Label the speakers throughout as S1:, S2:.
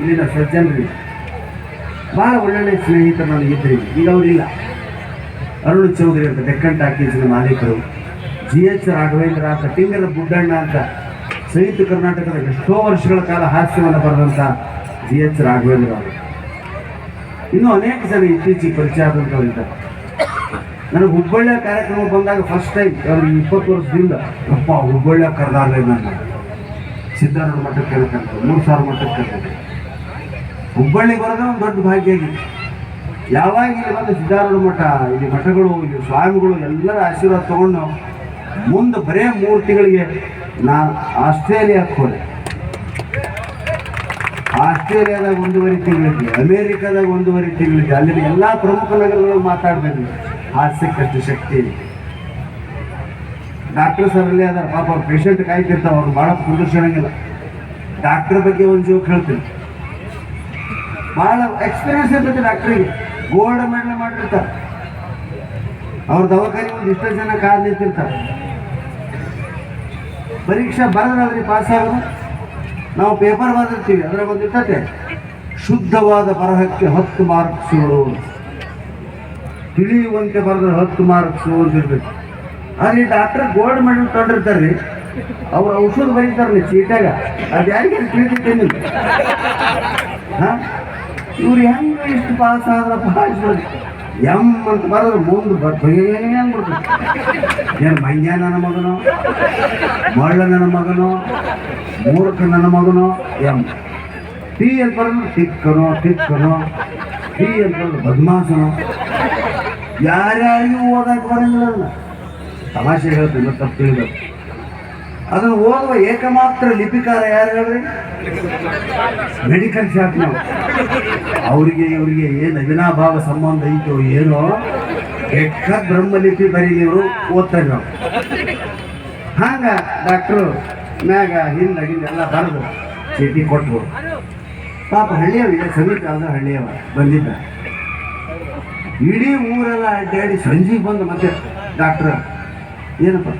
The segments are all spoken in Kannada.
S1: ಇಲ್ಲಿನ ಸಜ್ಜನರಿಗೆ ಭಾಳ ಒಳ್ಳೊಳ್ಳೆ ಸ್ನೇಹಿತರು ನನಗೆ ಇದ್ರಿ. ಈಗ ಅವರಿಲ್ಲ. ಅರುಣ್ ಚೌಧರಿ ಅಂತ ಡೆಕ್ಕನ್ ಟಾಕೀಸಿನ ಮಾಲೀಕರು. ಜಿ ಎಚ್ ರಾಘವೇಂದ್ರ ಅಂತ ಟಿಂಗರ ಬುಡ್ಡಣ್ಣ ಅಂತ, ಸಂಯುಕ್ತ ಕರ್ನಾಟಕದ ಎಷ್ಟೋ ವರ್ಷಗಳ ಕಾಲ ಹಾಸ್ಯವನ್ನು ಬರೆದಂಥ ಜಿ ಎಚ್ ರಾಘವೇಂದ್ರ ಅವರು. ಇನ್ನೂ ಅನೇಕ ಜನ ಇತ್ತೀಚೆಗೆ ಪರಿಚಯ ಆದಂಥವ್ರು ಇದ್ದಾರೆ ನನಗೆ ಹುಬ್ಬಳ್ಳಿಯ ಕಾರ್ಯಕ್ರಮ ಬಂದಾಗ ಫಸ್ಟ್ ಟೈಮ್ ಅವ್ರಿಗೆ ಇಪ್ಪತ್ತು ವರ್ಷದಿಂದ, ಅಪ್ಪ ಹುಬ್ಬಳ್ಳಿಯ ಕರೆದಾಗಲೇ ನಾನು ಸಿದ್ಧಾರೂಢ ಮಠಕ್ಕೆ ಕರ್ಕೊಂಡು ಮೂರು ಸಾವಿರ ಮಠಕ್ಕೆ ಕರ್ಕೊಂಡು ಹುಬ್ಬಳ್ಳಿಗೆ ಬರೋದೇ ಒಂದು ದೊಡ್ಡ ಭಾಗ್ಯ ಆಗಿದೆ ಯಾವಾಗ ಇಲ್ಲಿ ಬಂದು ಸಿದ್ಧಾರೂಢ ಮಠ, ಇಲ್ಲಿ ಮಠಗಳು, ಇಲ್ಲಿ ಸ್ವಾಮಿಗಳು ಎಲ್ಲರ ಆಶೀರ್ವಾದ ತಗೊಂಡು ಮುಂದೆ ಬರೇ ಮೂರು ತಿಂಗಳಿಗೆ ನಾನು ಆಸ್ಟ್ರೇಲಿಯಾಕ್ಕೆ ಹೋದೆ. ಆಸ್ಟ್ರೇಲಿಯಾದಾಗ ಒಂದೂವರೆ ತಿಂಗಳಿದ್ದೆ ಅಮೇರಿಕಾದಾಗ ಒಂದೂವರೆ ತಿಂಗಳಿದ್ದೆ ಅಲ್ಲಿನ ಎಲ್ಲ ಪ್ರಮುಖ ನಗರಗಳು ಮಾತಾಡ್ಬೇಕು. ಹಾಸ್ಯಕ್ಕಷ್ಟು ಶಕ್ತಿ. ಇದೆ ಡಾಕ್ಟರ್ ಸರ್ ಪಾಪ ಅವ್ರ ಪೇಷಂಟ್ ಕಾಯ್ತಿರ್ತಾವ ಅವ್ರು ಭಾಳ ಪ್ರದರ್ಶನಂಗಿಲ್ಲ ಡಾಕ್ಟರ್ ಬಗ್ಗೆ ಒಂದು ಜೋಕ್ ಹೇಳ್ತೀನಿ ಭಾಳ ಎಕ್ಸ್ಪೀರಿಯನ್ಸ್ ಇರ್ತೈತಿ ಡಾಕ್ಟ್ರಿಗೆ ಗೋಲ್ಡ್ ಮೆಡಲ್ ಮಾಡಿರ್ತಾರೆ ಅವ್ರ ದವಾಖಾನೆ ಒಂದು ಇಷ್ಟೋ ಜನ ಕಾದು ನಿಂತಿರ್ತಾರೆ ಪರೀಕ್ಷೆ ಬರೋದ್ರಿ ಪಾಸ್ ಆಗೋದು ನಾವು ಪೇಪರ್ ಬರೆದಿರ್ತೀವಿ. ಅದ್ರಾಗ ಒಂದು ಇರ್ತತೆ, ಶುದ್ಧವಾದ ಬರಹಕ್ಕೆ ಹತ್ತು ಮಾರ್ಕ್ಸ್ ತಿಳಿಯುವಂತೆ ಬರೆದ್ರೆ ಹತ್ತು ಮಾರ್ಕ್ಸು ಅಂತ ಇರ್ಬೇಕು. ಅಲ್ಲಿ ಡಾಕ್ಟರ್ ಗೋಲ್ಡ್ ಮೆಡಲ್ ತೊಗೊಂಡಿರ್ತಾರೆ ರೀ. ಅವ್ರು ಔಷಧ ಬರೀತಾರ್ರಿ ಚೀಟಾಗ ಅದು ಯಾರಿಗೆ ತಿಳಿದಿತ್ತೇನೆ ಹಾಂ? ಇವ್ರು ಹೆಂಗೆ ಇಷ್ಟು ಪಾಸ್ ಆದ್ರಪ್ಪ ಅನ್ಸ್ಬಿಡ್ತು. ಎಂ ಅಂತ ಬರೋದು ಮುಂದೆ ಬರ್ಬೇಕು ಏನು ಮಂಜ ನನ್ನ ಮಗನೋ? ಮಳ್ಳ ನನ್ನ ಮಗನೋ? ಮೂರ್ಖ ನನ್ನ ಮಗನೋ? ಎಂ. ಟಿ ಅಂತ ಬರೋದು ಸಿಕ್ಕನು ಸಿಕ್ಕನು? ಟಿ ಅಂತ ಬರೋದು ಬದ್ಮಾಸನೋ? ಯಾರ್ಯಾರಿಗೂ ಓದಕ್ಕೆ ಬರಂಗಿಲ್ಲ. ತಮಾಷೆ ಹೇಳ್ತೀನಿ ತಪ್ಪು ತಿಳಿದ ಅದನ್ನು ಓದುವ ಏಕಮಾತ್ರ ಲಿಪಿಕಾರ ಯಾರು ಹೇಳ್ರಿ? ಮೆಡಿಕಲ್ ಶಾಪ್ನವು ಅವರಿಗೆ ಇವರಿಗೆ ಏನು ಅವಿನಾಭಾವ ಸಂಬಂಧ ಐತೋ ಏನೋ, ಎಕ್ಕ ಬ್ರಹ್ಮಲಿಪಿ ಬರೀಲಿವರು ಓದ್ತಾರೆ ನಾವು. ಹಂಗ ಡಾಕ್ಟ್ರು, ಮ್ಯಾಗ ಹಿಂದ ಹಿಂದೆಲ್ಲ ಬರೆದು ಚೀಟಿ ಕೊಟ್ಟರು ಪಾಪ ಹಳ್ಳಿಯವ ಸಮೀಪ ಯಾವ್ದೋ ಹಳ್ಳಿಯವ, ಬಂದಿದ್ದ. ಇಡೀ ಊರೆಲ್ಲ ಅಡ್ಡಾಡಿ ಸಂಜೆಗೆ ಬಂದು ಮತ್ತೆ ಡಾಕ್ಟ್ರ, ಏನಪ್ಪ?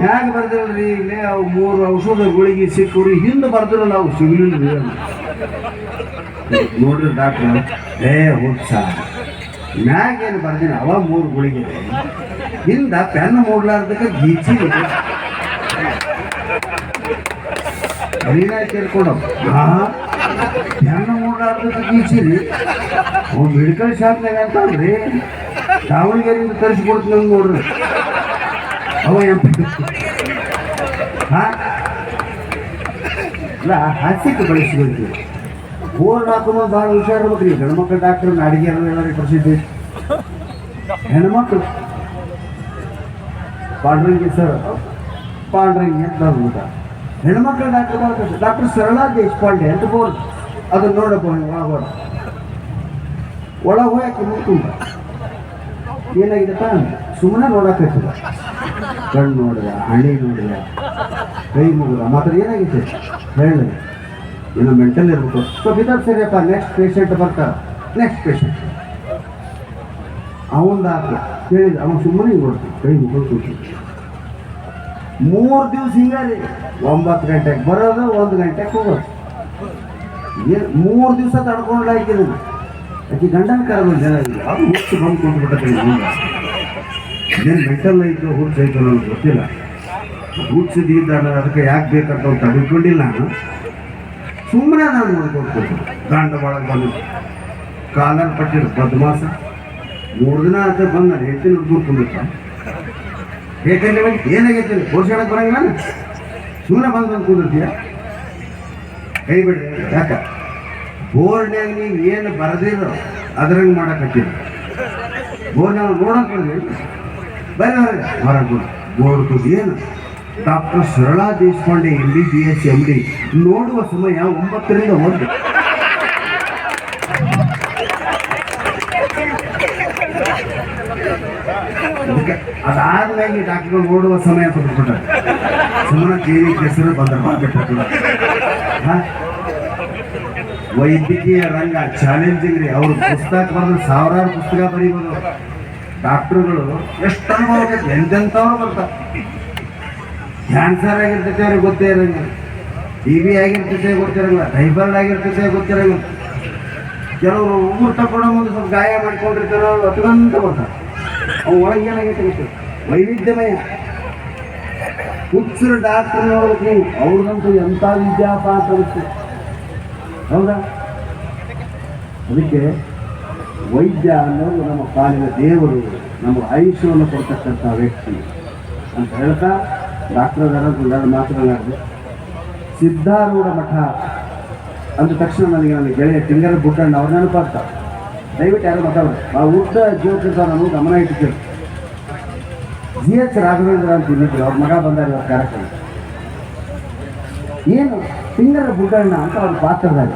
S1: ಮ್ಯಾಗ ಬರ್ದಿರಲ್ರಿ, ಇಲ್ಲೇ ಅವು ಮೂರು ಔಷಧ ಗುಳಿಗೆ ಸಿಕ್ಕರು, ಹಿಂದೆ ಬರ್ದಿರಲ್ಲ ಅವು ಸಿಗಲಿಲ್ಲ. ನೋಡ್ರಿ ಡಾಕ್ಟ್ರ, ಏ ಹೋಗ್ಸ ಮ್ಯಾಗ ಏನು ಬರ್ದಿನ ಅವ ಮೂರು ಗುಳಿಗೆ. ಹಿಂದ ಪೆನ್ ಮೂಡ್ಲಾರ್ದಕ್ಕೆ ಗೀಚಿ ಅರಿನ ಕೇಳ್ಕೊಂಡು ಪೆನ್ ಮೂಡ್ಲಾರ್ದಕ್ಕೆ ಗೀಚಿರಿ ಅವ್ ಮೆಡಿಕಲ್ ಶಾಪ್ನಾಗ ಅಂತಂದ್ರಿ ದಾವಣಗೆರೆಯಿಂದ ತರಿಸ್ಕೊಡ್ತೀನಿ ನೋಡ್ರಿ. ಅಲ್ಲ ಹಾಸ್ಯಕ್ಕೆ ಬಳಸ್ಕೊಳ್ತೀವಿ ಬೋರ್ಡ್ ಹಾಕೊಂಡು ಭಾಳ ಹುಷಾರಿರ್ಬೇಕ್ರಿ ಗಂಡ್ಮಕ್ಳು ಡಾಕ್ಟರ್ ನಾಡಿಗೆ ಎಲ್ಲರೂ ಪ್ರಸಿದ್ಧಿ ಹೆಣ್ಮಕ್ಳು ಪಾಂಡ್ರಂಗಿ ಸರ್ ಪಾಂಡ್ರಂಗಿ ಅಂತ ಊಟ ಹೆಣ್ಮಕ್ಳು ಡಾಕ್ಟರ್ ಮಾಡ್ತಾರೆ ಡಾಕ್ಟರ್ ಸರಳಾ ದೇಶಪಾಂಡೆ ಅಂತ ಬೋರ್ಡ್ ಅದನ್ನ ನೋಡಪ್ಪ ಒಳಗೋಡ ಒಳಗೆ ಹೋಯಕ್ಕೆ ಮುಟ್ಕೊಂಡ ಏನಾಗಿದೆಪ್ಪ ಸುಮ್ಮನೆ ನೋಡಕ್ಕಾಗ್ತದ ಕಣ್ಣು ನೋಡಿದ ಹಣಿ ನೋಡಿದ ಕೈ ಮುಗಿದ ಮಾತ್ರ ಏನಾಗಿತ್ತು ಹೇಳಿ. ಏನೋ ಮೆಂಟಲ್ ಇರ್ಬೇಕು. ಸ್ವಲ್ಪ ಇದಾದ ಸರಿಯಪ್ಪ ನೆಕ್ಸ್ಟ್ ಪೇಷಂಟ್ ಬರ್ತಾರ ನೆಕ್ಸ್ಟ್ ಪೇಷಂಟ್ ಅವಂದ ಕೇಳಿದ, ಅವನು ಸುಮ್ಮನೆ ಹಿಂಗೆ ಕೈ ಮುಗಿದು ಕೂತು. ಮೂರು ದಿವಸ ಹಿಂಗಾರಿ ಒಂಬತ್ತು ಗಂಟೆಗೆ ಬರೋದು, ಒಂದು ಗಂಟೆಗೆ ಹೋಗೋದು. ಏನು ಮೂರು ದಿವಸ ತಡ್ಕೊಂಡು ಹಾಕಿದನು ಆಕೆ ಗಂಡನ ಕರೆದು ಜನ ಹುಚ್ಚು ಬಂದು ಕುಂತ್ಬಿಟ್ಟೆ ಏನು ಮೆಂಟಲ್ ಐತೋ ಹುಡ್ಸ್ ಐತೋ ನನಗೆ ಗೊತ್ತಿಲ್ಲ. ಹುಚ್ಚಿದ್ದ ಅದಕ್ಕೆ ಯಾಕೆ ಬೇಕಂತ ಅವ್ನು ತಡೆದುಕೊಂಡಿಲ್ಲ ನಾನು. ಸುಮ್ಮನೆ ನಾನು ನೋಡ್ಕೊಂಡು ಗಂಡ ಒಳಗೆ ಬಂದು. ಕಾಲರ್ ಪಟ್ಟಿರು ಬದ್ಮಾಸ. ಮೂರು ದಿನ ಆತ ಬಂದ ನಾನು ಹೇಳ್ತೀನಿ ಕೂತ್ಕೊಂಡಿದ್ದ ಏಕೆಂದ್ರೆ ಏನಾಗೈತೆ? ಪೋಷಣಕ್ಕೆ ಬರಂಗಿಲ್ಲ ಸುಮ್ಮನೆ ಬಂದು ಬಂದು ಕೂದಿರ್ತೀಯ ಕೈ ಬಿಡ್ರಿ, ಯಾಕ? ಬೋರ್ಡ್ನಾಗ ನೀವು ಏನು ಬರೆದಿರೋ ಅದ್ರಂಗೆ ಮಾಡಕತ್ತೀರಿ ಬೋರ್ಡ್ನಾಗ ನೋಡೋಕೆ ಬರೀ ಹೊರಗೆ. ತುದಿ ಏನು? Doctor Sarala Deshpande M B B S M D ನೋಡುವ ಸಮಯ ಒಂಬತ್ತರಿಂದ ಒಂದು. ಅದಾದ್ಮೇಲೆ ಡಾಕ್ಟರ್ ನೋಡುವ ಸಮಯ ಕೊಟ್ಬಿಟ್ಟಾರೆ ಸುಮ್ಮನೆ ಜೀವಿ ಹೆಸರು ಬಂದ್ರೆ ಹಾ? ವೈದ್ಯಕೀಯ ರಂಗ, ಚಾಲೆಂಜಿಂಗ್ ರೀ. ಅವ್ರ ಪುಸ್ತಕ ಬರೆದ್ರೆ ಸಾವಿರಾರು ಪುಸ್ತಕ ಬರೀಬೋದು. ಡಾಕ್ಟ್ರುಗಳು ಎಷ್ಟು ಅನುಭವ ಆಗೈತೆ ಎಂತೆಂಥವ್ರು ಬರ್ತಾರೆ? ಕ್ಯಾನ್ಸರ್ ಆಗಿರ್ತೈತೆ ಅವ್ರಿಗೆ ಗೊತ್ತೇ ಇರಂಗಿಲ್ಲ ಟಿ ವಿ ಆಗಿರ್ತೈತೆ ಗೊತ್ತಿರಂಗಿಲ್ಲ ಟೈಫಾಯ್ಡ್ ಆಗಿರ್ತೈತೆ ಗೊತ್ತಿರಂಗಿಲ್ಲ ಕೆಲವರು ಊಟ ತಗೊಳ್ಳೋ ಮುಂದೆ ಸ್ವಲ್ಪ ಗಾಯ ಮಾಡ್ಕೊಂಡಿರ್ತಾರೋ ಅತ್ಕಂತ ಬರ್ತಾರೆ. ಅವು ಒಳಗೆ ಏನಾಗೈತೆ ವೈವಿಧ್ಯಮಯ. ಹುಚ್ಚರು ಡಾಕ್ಟರ್ ನೋಡ್ಬೇಕು ಅವ್ರಿಗಂತೂ ಎಂಥ ವಿದ್ಯಾಪ ಅಂತ ಅನಿಸ್ತದೆ ಹೌದಾ? ಅದಕ್ಕೆ ವೈದ್ಯ ಅನ್ನೋದು ನಮ್ಮ ಕಾಲಿನ ದೇವರು, ನಮ್ಮ ಆಯುಷ್ಯವನ್ನು ಕೊಡ್ತಕ್ಕಂಥ ವ್ಯಕ್ತಿ ಅಂತ ಹೇಳ್ತಾ ಡಾಕ್ಟರ್ ಮಾತುಗಳಾಡಿದೆ ಸಿದ್ಧಾರೂಢ ಮಠ ಅಂದ ತಕ್ಷಣ ನನಗೆ ನನ್ನ ಗೆಳೆಯ ತಿಂಗರ ಬುಟ್ಟಣ್ಣ ಅವ್ರು ನೆನಪಾಗ್ತಾರೆ ದಯವಿಟ್ಟು ಯಾರು ಮಾತಾಡೋದು? ಆ ಉದ್ದ ಜೀವಕೃತ ನಾನು ಗಮನ ಇಟ್ಟಿದ್ದೇವೆ ಜಿ ಎಚ್ ರಾಘವೇಂದ್ರ ಅಂತ ಇನ್ನಿದ್ರು ಅವ್ರ ಮಗ ಬಂದಾರ ಅವ್ರ ಕಾರ್ಯಕ್ರಮ. ಏನು ತಿಂಗರ ಬುಡ್ಡಣ್ಣ ಅಂತ ಅವ್ರ ಪಾತ್ರದಾಗ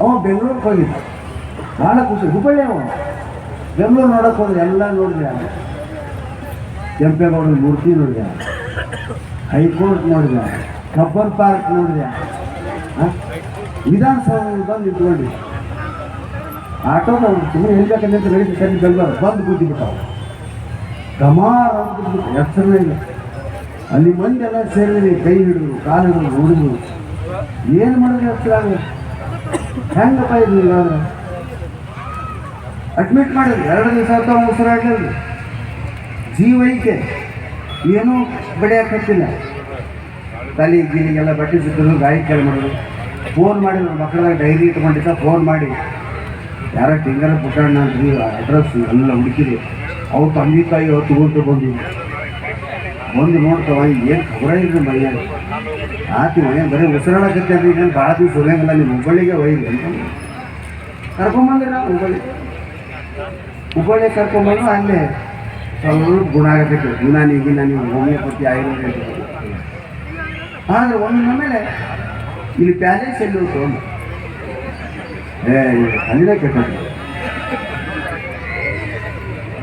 S1: ಅವ ಬೆಂಗಳೂರಿಗೆ ಹೋಗಿದ್ದ. ಭಾಳ ಖುಷಿ ಹುಬ್ಬಳ್ಳಿ ಅವ ಬೆಂಗಳೂರು ನೋಡಕ್ಕೆ ಹೋದ್ರೆ ಎಲ್ಲ ನೋಡಿದೆ ಕೆಂಪೇಗೌಡ ಮೂರ್ತಿ ನೋಡಿದೆ ಹೈಕೋರ್ಟ್ ನೋಡಿದೆ ಕಬ್ಬನ್ ಪಾರ್ಕ್ ನೋಡಿದೆ? ವಿಧಾನಸೌಧ ಬಂದು ನಿಂತ್ಕೊಂಡು. ಆಟೋದವ್ರು ಸುಮ್ಮನೆ ಹೇಳ್ಬೇಕಂತ ಬೆಳಿಗ್ಗೆ ಸರಿ, ಬೆಂಗಳೂರು ಬಂದು ಕಮಾರ ಗಮಾರ ಬಿಟ್ಬಿಟ್ಟು ಎಚ್ಚರನೇ ಇಲ್ಲ. ಅಲ್ಲಿ ಮಂದಿ ಎಲ್ಲ ಸೇರಿದ್ರಿ ಕೈ ಹಿಡಿದ್ರು ಕಾಲು ಹುಡುಗರು ಏನು ಮಾಡಿದ್ರೆ ಹೆಸರಾಗ ಹೆಂಗಪ್ಪ ಇದು ಇಲ್ಲಾಂದ್ರೆ? ಅಡ್ಮಿಟ್ ಮಾಡಿದ್ರು ಎರಡು ದಿವಸ ಅಥವಾ ಅವ್ನು ಜೀವ ಜೀವೈಕೆ ಏನೂ ಬಡಿಯಾಕತ್ತಿಲ್ಲ ತಲೆ ಗಿಲಿಗೆಲ್ಲ ಬಟ್ಟೆ ಸಿಕ್ಕಿದ್ರು ಗಾಳಿ ಕೇಳಿ ಮಾಡಿದ್ರು. ಫೋನ್ ಮಾಡಿ ನನ್ನ ಮಕ್ಕಳಾಗ ಡೈರಿ ಇಟ್ಕೊಂಡಿದ್ದ ಫೋನ್ ಮಾಡಿ. ಯಾರೋ ಟಿಂಗರ ಪುಟ್ಟಣ್ಣ ಅಂದ್ರಿ ಅಡ್ರೆಸ್ ಎಲ್ಲ ಹುಡುಕಿದ್ರು ಅವ್ರು ತಂದೆ ತಾಯಿ ಅವತ್ತು ತಗೊಂಡು ಬಂದಿದ್ರು ಬಂದು ನೋಡ್ತಾವ ಏನು ಖಬರ ಇಲ್ಲ ಮೈಯಾಗ ಆತಿ ಮನೆ ಬರೀ ಉಸಿರಾಡಕತ್ತೆ ಅಂದ್ರೆ ಭಾಳ ದಿವಸ ಹೋಗಂಗಿಲ್ಲ ನಿಮ್ಮ ಹುಬ್ಬಳ್ಳಿಗೆ ಒಯ್ಲಿ ಅಂತ. ಕರ್ಕೊಂಬಂದ್ರೆ ನಾವು ಹುಬ್ಬಳ್ಳಿ ಹುಬ್ಬಳ್ಳಿ ಕರ್ಕೊಂಡ್ಬಂದು ಅಲ್ಲೇ. ಸ್ವಲ್ಪ ಗುಣ ಆಗಬೇಕು ಯುನಾನಿ ಗಿನಾನಿ ಹೋಮಿಯೋಪತಿ ಆಯುರ್ವೇದ ಆದರೆ ಒಂದು ಮೇಲೆ ಇಲ್ಲಿ ಪ್ಯಾಲೇಸ್ ಎಲ್ಲಿ ಒಂದು ಏ ಕನ್ನಡ ಕೆಟ್ಟದ್ದು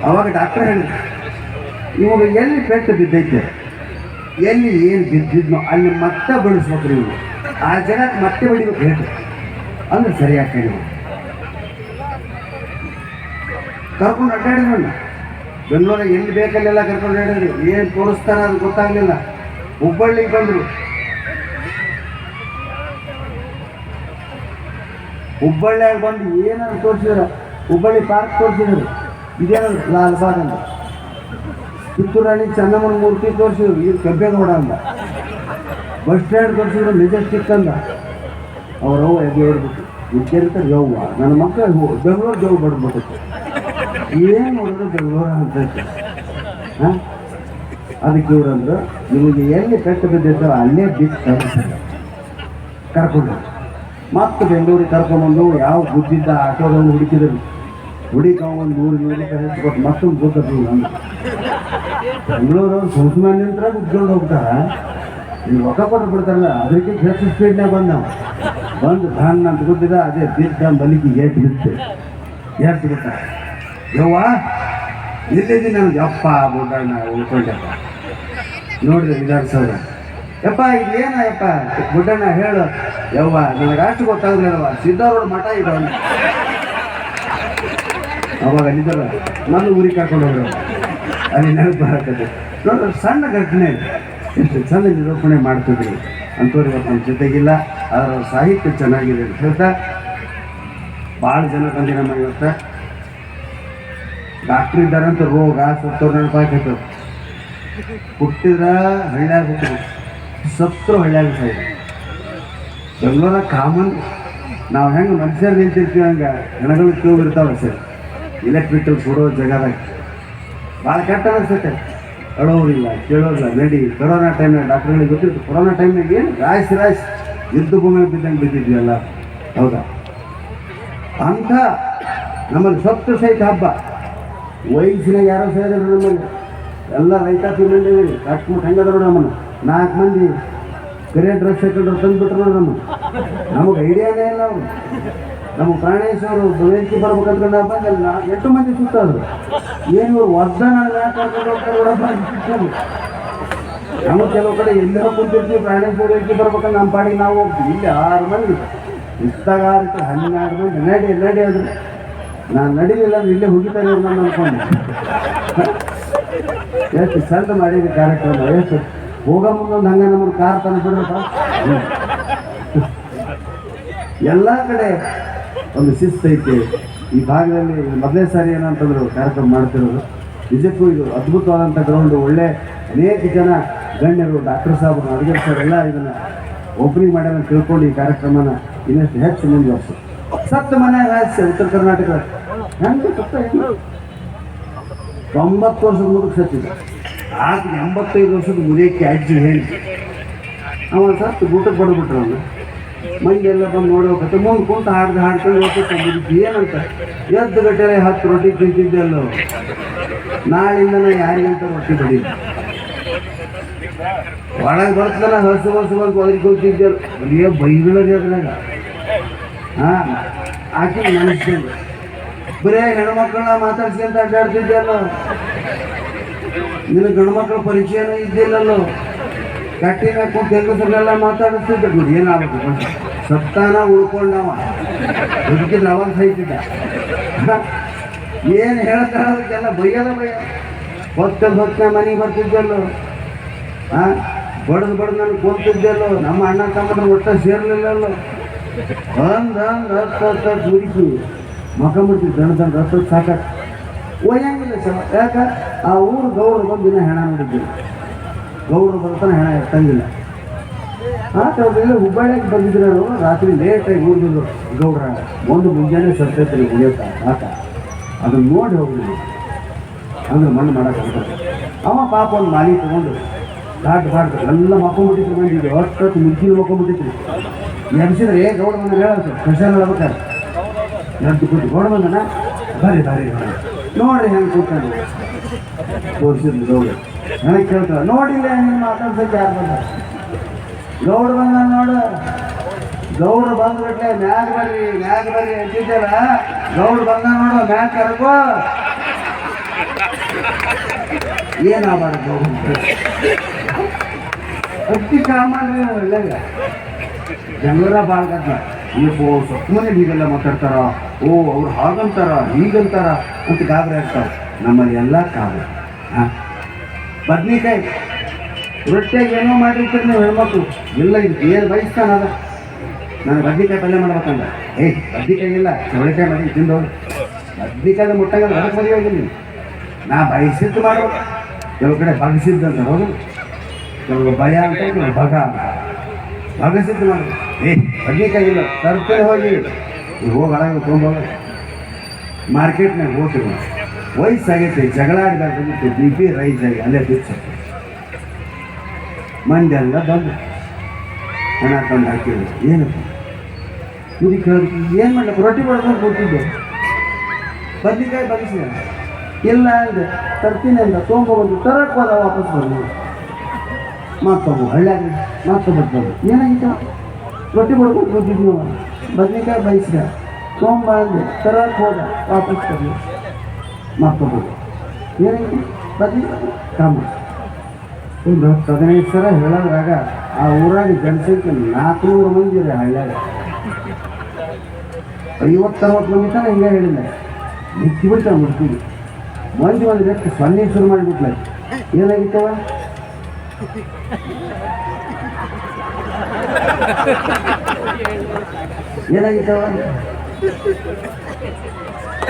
S1: ಅವಾಗ ಡಾಕ್ಟರ್ ಹೇಳಿ ಇವಾಗ ಎಲ್ಲಿ ಪೆಟ್ಟು ಬಿದ್ದೈತೆ? ಎಲ್ಲಿ ಏನು ಬಿದ್ದಿದ್ನೋ ಅಲ್ಲಿ ಮತ್ತೆ ಬಳಸ್ಬೇಕು ನೀವು. ಆ ಜನಕ್ಕೆ ಮತ್ತೆ ಹೊಡಿಬೇಕು ಹೇಳಿ ಅಂದ್ರೆ ಸರಿ ಆಗ್ತದೆ ನೀವು ಕರ್ಕೊಂಡು ಅಡ್ಡಾಡಿದ್ರಣ್ಣ ಬೆಂಗಳೂರಿಗೆ ಎಲ್ಲಿ ಬೇಕಲ್ಲೆಲ್ಲ ಕರ್ಕೊಂಡು ಅಡ್ಡಾಡಿದ್ರಿ. ಏನು ತೋರಿಸ್ತಾರ ಅದು ಗೊತ್ತಾಗಲಿಲ್ಲ. ಹುಬ್ಬಳ್ಳಿಗೆ ಬಂದರು. ಹುಬ್ಬಳ್ಳಿಯಾಗ ಬಂದು ಏನಾದ್ರು ತೋರಿಸಿದ್ರು? ಹುಬ್ಬಳ್ಳಿ ಪಾರ್ಕ್ ತೋರಿಸಿದ್ರು. ಇದೇನದು? ಲಾಲ್ಬಾಗ್ ಅಂತ. ಕಿತ್ತೂರು ರಾಣಿ ಚೆನ್ನಮ್ಮನ ಮೂರ್ತಿ ತೋರಿಸಿದ್ರು. ಇದು ಕೆಂಪೇಗೌಡ ಅಂತ. ಬಸ್ ಸ್ಟ್ಯಾಂಡ್ ತೋರಿಸಿದ್ರು ಮೆಜೆಸ್ಟಿಕ್ ಅಂತ. ಅವ್ರವ್ವ ಎದ್ದು ಹೇಳ್ಬಿಟ್ಟು ವಿದ್ಯಾರ್ಥಿ ಯವ್ವ. ನನ್ನ ಮಕ್ಕಳು ಬೆಂಗಳೂರು ಜವ್ ಬಡ್ಬಿಟ್ಟು ಏನು ನೋಡಿದ್ರು ಬೆಂಗಳೂರು ಅಂತ ಅದಕ್ಕೆ ಇವ್ರಂದ್ರು ನಿಮಗೆ ಎಲ್ಲಿ ಕೆಟ್ಟ ಬಿದ್ದಿರ್ತಾವ ಅಲ್ಲೇ ಬಿಟ್ಟು ಕರ್ಕೊಂಡು ಮತ್ತೆ ಬೆಂಗಳೂರಿಗೆ ಕರ್ಕೊಂಡ್ಬಂದು ಯಾವ ಬುದ್ಧಿದ್ದ ಆಟೋದಲ್ಲಿ ಹುಡುಕಿದ್ರು. ಹುಡುಕ ಒಂದು ನೂರು ನೂರು ರೂಪಾಯಿ ಹೆಚ್ಚು ಮತ್ತೊಂದು ಗೊತ್ತದು ನಾನು ಬೆಂಗಳೂರವ್ರು ಸುಮ್ಮನೆ ನಿಂತ್ರ ಉದ್ಕೊಂಡು ಹೋಗ್ತಾರ. ನೀವು ರೊಕ್ಕ ಕೊಟ್ಟು ಬಿಡ್ತಾರಲ್ಲ, ಅದಕ್ಕೆ ಹೆಚ್ಚು ಸ್ಪೀಡ್ನಾಗ ಬಂದ ನಾವು. ಬಂದು ಧಾನ್ ಅಂತ ಗೊತ್ತಿದ ಅದೇ ಬಿದ್ದ ಬಲಿಕಿ ಏಟ್ ಬಿತ್ತು ಏಟ್ ಬಿಟ್ಟ ಯವ್ವ? ಇಲ್ಲಿದ್ದೀನಿ ನನಗೆ ಯಪ್ಪ ಗುಡ್ಡಣ್ಣ ಉಳ್ಕೊಂಡಪ್ಪ. ನೋಡಿದೆ ವಿಧಾನಸೌಧ. ಯಪ್ಪ ಇದೇನ ಯಪ್ಪ? ಗುಡ್ಡಣ್ಣ, ಹೇಳು. ಯವ್ವ, ನನಗೆ ಅಷ್ಟು ಗೊತ್ತಾಗಲಿಲ್ಲವ ಸಿದ್ಧಾರೂಢ ಮಠ ಇದು ಅವಾಗ ಅಲ್ಲಿದ್ದಲ್ಲ ನನ್ನ ಊರಿಗೆ ಕರ್ಕೊಂಡು ಹೋಗ್ರು ಅಲ್ಲಿ ನೆನಪು ಬರಕತ್ತೆ. ನೋಡ್ರಿ, ಸಣ್ಣ ಘಟನೆ. ಎಷ್ಟು ಚಂದ ನಿರೂಪಣೆ ಮಾಡ್ತಿದ್ರಿ. ಅಂಥವ್ರು ಇವತ್ತು ನಮ್ಮ ಜೊತೆಗಿಲ್ಲ. ಅವ್ರ ಸಾಹಿತ್ಯ ಚೆನ್ನಾಗಿದೆ ಅಂತ ಹೇಳ್ತಾ ಭಾಳ ಜನ ಬಂದಿರಮ್ಮ ಇವತ್ತು. ಡಾಕ್ಟ್ರ್ ಇದ್ದಾರಂತ ರೋಗ ಸತ್ತವ್ರು ನೆನಪಾಕೈತೆ ಹುಟ್ಟಿದ್ರ ಹಳ್ಳ್ಯಾಗ ಹುಟ್ಟಿದ್ರು. ಸತ್ರು ಹಳ್ಳ್ಯಾಗ ಎಲ್ಲರ ಕಾಮನ್ ನಾವು ಹೆಂಗೆ ಮನುಷ್ಯರು ನಿಂತಿರ್ತೀವಿ ಹಂಗೆ ಹೆಣಗಳು ಕ್ಯೂ ಇರ್ತಾವೆ ಸರ್. ಎಲೆಕ್ಟ್ರಿಕಲ್ ಕೊಡೋ ಜಗದಾಗ. ಭಾಳ ಕೆಟ್ಟ ಅನಿಸುತ್ತೆ. ಅಳೋರಿಲ್ಲ, ಕೇಳೋರಿಲ್ಲ, ನಡಿ. ಕೊರೋನಾ ಟೈಮ್ನಾಗ ಡಾಕ್ಟ್ರ್ಗಳಿಗೆ ಗೊತ್ತಿತ್ತು. ಕೊರೋನಾ ಟೈಮ್ನಾಗ ಏನು ರಾಯ್ಸ್ ಯುದ್ಧ ಭೂಮಿಗೆ ಬಿದ್ದಂಗೆ ಬಿದ್ದಿದ್ವಿ ಅಲ್ಲ. ಹೌದಾ? ಅಂಥ ನಮ್ಮಲ್ಲಿ ಸತ್ತು ಸಹಿತ ಹಬ್ಬ. ವಯಸ್ಸಿನಾಗ ಯಾರೋ ಸೇರಿದ್ರು ನಮ್ಮಲ್ಲಿ ಎಲ್ಲ ರೈತಾಪಿ ಮಂದಿಗಳು ಕಟ್ಬಿಟ್ಟು ಹೆಂಗದ್ರು ನಮ್ಮನ್ನು. ನಾಲ್ಕು ಮಂದಿ ಕರೆ ಡ್ರೆಸ್ ಹಾಕೊಂಡ್ರು ತಂದುಬಿಟ್ರು ನೋಡಿ ನಮ್ಮ ನಮಗೆ ಐಡಿಯಾನೇ ಇಲ್ಲ ಅವರು. ನಮ್ಮ ಪ್ರಾಣೇಶ್ವರು ವೇದಿಕೆ ಬರ್ಬೇಕಂದ್ರೆ ನಾವು ಬಂದಲ್ಲ ಎಂಟು ಮಂದಿ ಸುತ್ತೋದು ಏನು ವರ್ಧನ ನಮ್ಮ ಕೆಲವು ಕಡೆ ಎಲ್ಲರೂ ಕುಂತಿರ್ತೀವಿ ಪ್ರಾಣೇಶ್ವರ ವೇದಿಕೆ ಬರ್ಬೇಕಂದ್ರೆ ನಮ್ಮ ಪಾಡಿಗೆ ನಾವು ಹೋಗ್ತೀವಿ. ಇಲ್ಲಿ ಆರು ಮಂದಿ. ಇಷ್ಟಾಗ ಆರು ಹನ್ನೆರಡು ಮಂದಿ, ನಡಿ ನಡಿ ಅದು ನಾನು ನಡೀಲಿಲ್ಲ ಅಂದ್ರೆ ಇಲ್ಲೇ ಹುಗಿತಾರೆ ನಾನು ಅನ್ಕೊಂಡು. ಎಷ್ಟು ಚಂದ ಮಾಡಿದ್ವಿ ಕಾರ್ಯಕ್ರಮ, ಎಷ್ಟು? ಹೋಗೋ ಮುಂದೊಂದು ಹಂಗೆ ನಮ್ಮ ಕಾರ್ ತಂದು ಬಿಡ್ರಪ್ಪ. ಎಲ್ಲ ಕಡೆ ಒಂದು ಶಿಸ್ತು ಐತಿ. ಈ ಭಾಗದಲ್ಲಿ ಮೊದಲೇ ಸಾರಿ ಏನಂತಂದ್ರು ಕಾರ್ಯಕ್ರಮ ಮಾಡ್ತಿರೋದು. ನಿಜಕ್ಕೂ ಇದು ಅದ್ಭುತವಾದಂಥ ಗ್ರೌಂಡು ಒಳ್ಳೆ ಅನೇಕ ಜನ ಗಣ್ಯರು, ಡಾಕ್ಟರ್ ಸಾಹೇಬರು ಅಡುಗೆ ಸರ್ ಎಲ್ಲ ಇದನ್ನ ಓಪನಿಂಗ್ ಮಾಡ್ಯಾರ ತಿಳ್ಕೊಂಡು ಈ ಕಾರ್ಯಕ್ರಮನ ಇನ್ನಷ್ಟು ಹೆಚ್ಚು ಮುಂದುವರ್ಸು. ಸತ್ತ ಮನೆ ಉತ್ತರ ಕರ್ನಾಟಕ ಹೆಂಗೆ ತೊಂಬತ್ತು ವರ್ಷದ ಮುದುಕ ಸತ್ತಿದ್ದ. ಆಗ ಎಂಬತ್ತೈದು ವರ್ಷದ ಮುದಿಯಕ್ಕೆ ಅಜ್ಜಿ ಹೇಳಿ ಅವ ಸತ್ತು, ಊಟಕ್ಕೆ ಬಡ್ಬಿಟ್ರು ಅವನು. ಮಂದಿ ಎಲ್ಲ ಬಂದು ನೋಡ್ಬೇಕಂತ ಮುಂದೆ ಕುಂತು ಹಾಡ್ದು ಹಾಡ್ಕೊಂಡು ಮುದುಕಿ. ಏನಂತ? ಎದ್ದು ಗಟ್ಟಲೆ ಹತ್ತು ರೊಟ್ಟಿ ತಿಂತಿದ್ದೆಲ್ಲೋ. ನಾಳಿಂದ ಯಾರಿಗಂತ ರೊಟ್ಟಿ ಬಡಿಲ್ಲ ಒಳಗೆ ಬರ್ತದಲ್ಲ ಹಸು ಹಸು ಬಂದು ಒದಗಿ ಹೋಗ್ತಿದ್ದೆಲ್ಲ ಬರೀ ಬೈಗಳದಿ ಹಾಂ, ಆಕೆ ಮನುಷ್ಯ ಬರೇ ಹೆಣ್ಮಕ್ಳನ್ನ ಮಾತಾಡ್ಸ್ಕೊಂತ ಅಡ್ಡಾಡ್ತಿದ್ದಲ್ಲ ನಿನ್ನ ಗಂಡ್ಮಕ್ಳ ಪರಿಚಯ ಪರಿಚಯನೂ ಇದ್ದಿಲ್ಲಲ್ಲೋ? ಕಟ್ಟಿನ ಕುಂತ ಹೆಂಗಸರೆಲ್ಲ ಮಾತಾಡಿಸ್ತಿದ್ದೆ ಗುಡ್ ಏನಾಗುತ್ತೆ ಗೊತ್ತಾ? ಸತ್ತಾನ ಉಳ್ಕೊಂಡವ. ಬದುಕಿದ್ರೆ ಅವಾಗ ಸಹಿತಿದ್ದ ಏನು ಹೇಳ್ತಾರ ಅದಕ್ಕೆಲ್ಲ ಬೈಯಲ್ಲ ಬೈಯ ಹೊತ್ತ ಹೊತ್ತ ಮನೆಗೆ ಬರ್ತಿದ್ದಲ್ಲೋ ಹಾಂ, ಬಡ್ದು ಬಡ್ದು ನನಗೆ ನಮ್ಮ ಅಣ್ಣ ತಮ್ಮನ ಒಟ್ಟ ಸೇರ್ಲಿಲ್ಲಲ್ಲೋ? ಅಂದ ಹತ್ತು ಹುಡುಕಿ ಮಕ ಮುಟ್ಟಿ ದಣ ದಣ ರಥ ಸಾಕಾಗ ಒಯ್ಯಂಗಿಲ್ಲ ಸರ್ ಯಾಕೆ ಆ ಊರು ಗೌಡ್ರು ಬಂದು ದಿನ ಹೆಣ ನೋಡಿದ್ದಿಲ್ಲ ಗೌಡ್ರು ಬರ್ತಾನೆ ಹೆಣ ಎತ್ತಂಗಿಲ್ಲ ಆತ ಅವ್ರೆಲ್ಲ ಹುಬ್ಬಳ್ಳಿಗೆ ಬಂದಿದ್ರು ರಾತ್ರಿ ಲೇಟಾಗಿ ಊರಿದ್ರು ಗೌಡ್ರ ಒಂದು ಮುಂಜಾನೆ ಸತ್ತೈತ್ರಿ ಉಳಿಯತ್ತ ಆತ ಅದನ್ನ ನೋಡಿ ಹೋಗಿದ್ರು ಅಂದ್ರೆ ಮಣ್ಣು ಮಾಡಕ್ಕೆ ಅವ ಪಾಪ ಒಂದು ಮಾಲಿ ತಗೊಂಡು ದಾಟ್ ಬಾಡ್ದು ಎಲ್ಲ ಮಕ್ಕೊಂಬಿಟ್ಟಿದ್ರು ಬಂದಿದ್ರು ಅಷ್ಟೊತ್ತು ಮುಚ್ಚಿನ ಮಕ್ಕೊಂಬಿಟ್ಟಿದ್ರು ಎಬ್ಸಿದ್ರೆ ರೋಡ್ ಬಂದ ಹೇಳೋದು ಆಗುತ್ತೆ ಹೇಳ್ಬೇಕಾರೆ ಎದ್ದು ಕೂತು ಗೌಡ ಬಂದನ? ಬರ್ರಿ ಬರ್ರಿ. ನೋಡ್ರಿ ಹೆಂಗೆ ಕೂತ್ಕೊಂಡು ತೋರಿಸಿದ್ರು ಗೌಡ. ನನಗೆ ಕೇಳ್ತಾರೆ ನೋಡಿಲ್ಲ ನಿಮ್ಮ ಮಾತಾಡ್ಸಕ್ಕೆ ಯಾರು ಬಂದ? ಗೌಡ ಬಂದ ನೋಡು. ಗೌಡ ಬಂದ್ಬಿಟ್ಲೆ ಮ್ಯಾಗ ಬರ್ರಿ ಮ್ಯಾಗ ಬರ್ರಿ ಅಂತಿದ್ದಲ್ಲ ಗೌಡ್ ಬಂದ ನೋಡು, ಮ್ಯಾಗ ಕರ್ಕೋ. ಏನಾಗ್ಬಾರ್ದು ಗೌಡ? ಅತಿ ಸಾಮಾನ್ಯ ಒಳ್ಳೆಯ ಜನರ ಬಾಳ್ಗದ್ದ ಇಪ್ಪೋ ಸೊಕ್ಕಮನೆ ಹೀಗೆಲ್ಲ ಮಾತಾಡ್ತಾರ? ಓ, ಅವ್ರು ಹಾಗಂತಾರ? ಹೀಗಂತಾರ? ಅಂತ ಗಾಬರಿ ಆಗ್ತಾರೆ ನಮ್ಮಲ್ಲಿ ಎಲ್ಲ ಕಾಬರಿ ಹಾಂ? ಬದ್ನಿಕಾಯಿ ರೊಟ್ಟಿಯಾಗಿ ಏನೋ ಮಾಡಿರ್ತೀರಿ ನೀವು ಹೆಣ್ಮಕ್ಳು. ಇಲ್ಲ, ಇದು ಏನು ಬಯಸ್ತಾನದ ನಾನು ಬದ್ನಿಕಾಯಿ ಪಲ್ಯ ಮಾಡ್ಬೇಕಂದ. ಏಯ್, ಬದ್ನಿಕಾಯಿ ಇಲ್ಲ. ಚವಳಿಕಾಯಿ ಮಾಡಿ ತಿಂದು ಬದ್ನಿಕಾಯಿ ಮುಟ್ಟಾಗ ಅದಕ್ಕೆ ಮದುವೆ ಹೋಗಿ ನೀನು. ನಾ ಬಯಸಿದ್ದು ಮಾಡೋ ಕೆಲವು ಕಡೆ ಬಗಸಿದ್ದು ಅಂತ, ಹೌದು. ಕೆಲವು ಭಯ ಅಂತ ಭಗ ಅಂತ. ಬಗಸಿದ್ದು ಮಾಡಿ ಏ ಇಲ್ಲ ತರ್ತೇನೆ ಹೋಗಿ. ಹೋಗಿ ತೊಗೊಂಡು ಮಾರ್ಕೆಟ್ನಾಗ ಹೋಗ್ತೀವಿ ವಯಸ್ಸಾಗೈತೆ, ಜಗಳ ಆಡಿದಾಗ ಬಿ ಪಿ ರೈಸ್ ಆಗಿ ಅಲ್ಲೇ ಬಿಚ್ಚ. ಮಂದಿ ಎಲ್ಲ ಬಂದು ಹಣ ತಂದು ಹಾಕಿದ್ರು. ಏನಪ್ಪ ಇದು ಕೇಳಿದ್ರು ಏನು ಮಾಡ್ಲಪ್ಪ ರೊಟ್ಟಿ ಮಾಡ್ಕೊಂಡು ಕೂತಿದ್ದೆ ಬದ್ನಿಕಾಯಿ ಬಗ್ಸಿದ ಇಲ್ಲ ಅಂದೆ, ತರ್ತೀನಿ ಅಂದ. ತೊಗೊಂಬಂದು ತರಕ್ಕೆ ಹೋದ ವಾಪಸ್ ಬಂದು. ಮತ್ತೊಬ್ಬ ಹಳ್ಳ್ಯಾಗ ಮತ್ತೊಬ್ಬ ಬಂದು. ಏನಾಗಿತ್ತು? ರೊಟ್ಟಿ ಮಾಡ್ಕೊಂಡು ಕೂತಿದ್ವಿ ಬದ್ನಿಕಾಯಿ ಬಯಸಿದ ತೊಗೊಂಬ ಅಂದೆ ತರಕ್ಕೆ ಹೋದ, ವಾಪಸ್ ಬಂದು ಮಾಡ್ಕೋಬೋದು ಏನೈತಿ ಬದ್ನಿಕಾಯಿ ಕಾಮ. ಒಂದು ಹತ್ತು ಹದಿನೈದು ಸಲ ಹೇಳೋದ್ರಾಗ ಆ ಊರಾಗ ಜನಸಂಖ್ಯೆ ನಾಲ್ಕುನೂರು ಮಂದಿ ಇದೆ ಹಳ್ಳ್ಯಾಗ. ಐವತ್ತರವತ್ತು ಮಂದಿ ತನಕ ಹಿಂಗೆ ಹೇಳಿಲ್ಲ. ನಿಂತು ಬಿಡ್ತಾವೆ ಮಂದಿ ಒಂದು ವ್ಯಕ್ತಿ ಸೊನ್ನೆ ಶುರು ಮಾಡಿಬಿಟ್ಲ. ಏನಾಗಿತ್ತವ? ಏನಾಗಿತ್ತವ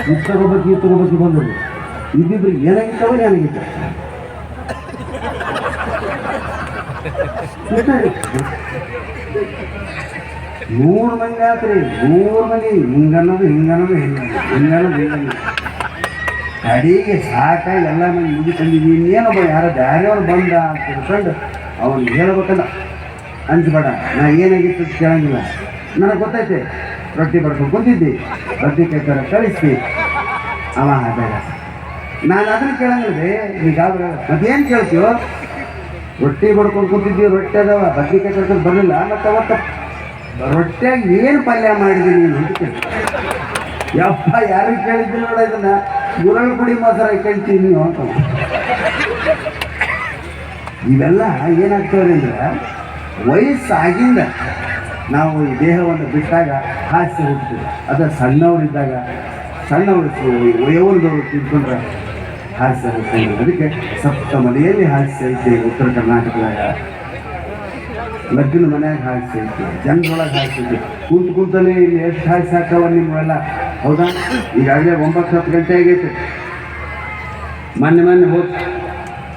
S1: ಇದು ತಗೋಬೇಕು ಇದು ತಗೋಬೇಕು ಬಂದರು ಇದ್ದಿದ್ರು ಏನಾಗಿತ್ತವ ಏನಾಗಿತ್ತು ನೂರು ಮಂದಿ ಆತ್ರಿ ನೂರು ಮಂದಿ ಹಿಂಗನ್ನೋದು ಹಿಂಗನ್ನೋದು ಹಿಂಗನ್ನೋದು ಹಿಂಗನ್ನೋದು ಹಿಂಗನ್ನೋದು ಕಡೆಗೆ ಸಾಕಾಗಿ ಎಲ್ಲ ಮಂದಿ ಮುಗಿ ತಂದಿದ್ವಿ ಇನ್ನೇನೊಬ್ಬ ಯಾರೋ ಬಂದ ಅಂತ ತಿಳ್ಕೊಂಡು ಅವನು ಹೇಳ್ಬೇಕಲ್ಲ ಅಂಜಬೇಡ ನಾ ಏನಾಗಿತ್ತು ಕೇಳಂಗಿಲ್ಲ. ನನಗೆ ಗೊತ್ತೈತೆ. ರೊಟ್ಟಿ ಬರ್ಕೊಂಡು ಕುಂತಿದ್ದಿ. ರೊಟ್ಟಿ ಕೈತಾರ ಕಳಿಸಿ ಅವ ಬೇಡ. ನಾನು ಅದನ್ನು ಕೇಳಂಗಿಲ್ಲ ಈಗ ಮತ್ತೇನು ಕೇಳ್ತೀವೋ ರೊಟ್ಟಿ ಬಡ್ಕೊಂಡು ಕುಂತಿದ್ದಿ, ರೊಟ್ಟಿ ಅದಾವ. ಬದ್ನಿಕಾಯಿ ಕರ್ಕೊಂಡು ಬರಲಿಲ್ಲ ಮತ್ತು ಅವತ್ತು ರೊಟ್ಟಿಯಾಗ ಏನು ಪಲ್ಯ ಮಾಡಿದ್ದೀನಿ ನೀನು ಅಂತ ಯಪ್ಪ ಯಾರು ಕೇಳಿದ್ದಿಲ್ಲ ನೋಡ ಇದನ್ನ? ಗುರಳ್ ಪುಡಿ ಮೊಸರ ಕೇಳ್ತೀನಿ ನೀವು ಅಂತ. ಇವೆಲ್ಲ ಏನಾಗ್ತವ್ರಿ ಅಂದ್ರೆ ವಯಸ್ಸಾಗಿಂದ ನಾವು ಈ ದೇಹವನ್ನು ಬಿಟ್ಟಾಗ ಹಾಸ್ಯ ಹುಡ್ತೀವಿ ಅದ ಸಣ್ಣವರಿದ್ದಾಗ ಸಣ್ಣವರು ವಯೋವರ್ಗವರು ತಿಳ್ಕೊಂಡ್ರೆ ಹಾಸ್ಯ ಹುಡ್ತೀವಿ ಅದಕ್ಕೆ ಸಪ್ತ ಮನೆಯಲ್ಲಿ ಹಾಸ್ಯ ಐತೆ, ಉತ್ತರ ಕರ್ನಾಟಕದಾಗ. ಲಗ್ನ ಹಾಸ್ಯ ಐತಿ, ಜನರೊಳಗೆ ಹಾಸ್ಯ ಐತಿ. ಕೂತ್ ಕೂತಲೇ ಇಲ್ಲಿ ಎಷ್ಟು ಹಾಸ್ಯ ಆಗ್ತಾವ ನಿಮ್ಮೆಲ್ಲ? ಹೌದಾ? ಈಗಾಗಲೇ ಒಂಬತ್ತು ಹತ್ತು ಗಂಟೆ ಆಗೈತೆ. ಮೊನ್ನೆ ಮೊನ್ನೆ ಹೋದ್